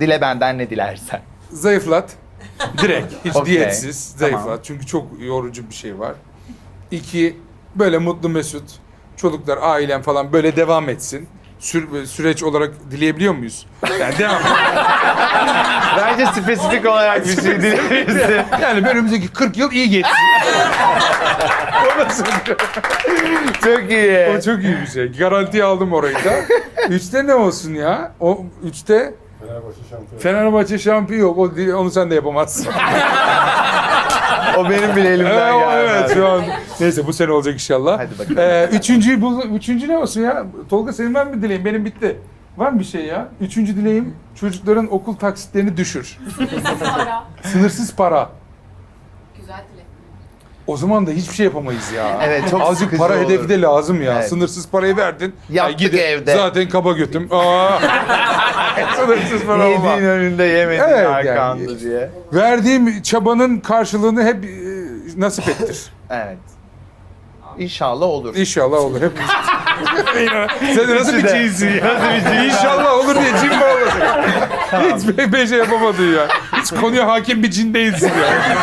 Dile benden ne dilersen. Zayıflat. Direkt. Hiç Okey, diyetsiz. tamam. Zayıflat. Çünkü çok yorucu bir şey var. İki, böyle mutlu mesut. Çocuklar, ailen falan böyle devam etsin. Sür- süreç olarak dileyebiliyor muyuz? Yani devam. Bence spesifik olarak bir şey dileyebilirsin. yani önümüzdeki 40 yıl iyi geçsin. o nasıl? Çok iyi. O çok iyi bir şey. Garantiye aldım orayı da. Üçte ne olsun ya? O üçte Fenerbahçe şampiyon. Fenerbahçe şampiyon yok. O, onu sen de yapamazsın. O benim bile elimden Evet, gelmez. evet şu an. Neyse bu sene olacak inşallah. Hadi bakalım. Ee, üçüncüyü bul, üçüncü ne olsun ya? Tolga senin var mı dileğin? Benim bitti. Var mı bir şey ya? Üçüncü dileğim çocukların okul taksitlerini düşür. Para. Sınırsız para. Güzel dilek. O zaman da hiçbir şey yapamayız ya. Evet, çok Azıcık sıkıcı para olur. hedefi de lazım ya. Evet. Sınırsız parayı verdin. Yaptık gidin- evde. Zaten kaba götüm. Aa. Sınırsız para olma. Yediğin önünde yemediğin Evet, arkanda yani. diye. Verdiğim çabanın karşılığını hep e, nasip ettir. Evet. İnşallah olur. İnşallah olur. Hep Sen de nasıl bir cinsin ya? Nasıl bir cin? İnşallah olur diye cin mi olur? Hiç be, be şey yapamadın ya. Hiç konuya hakim bir cin değilsin ya.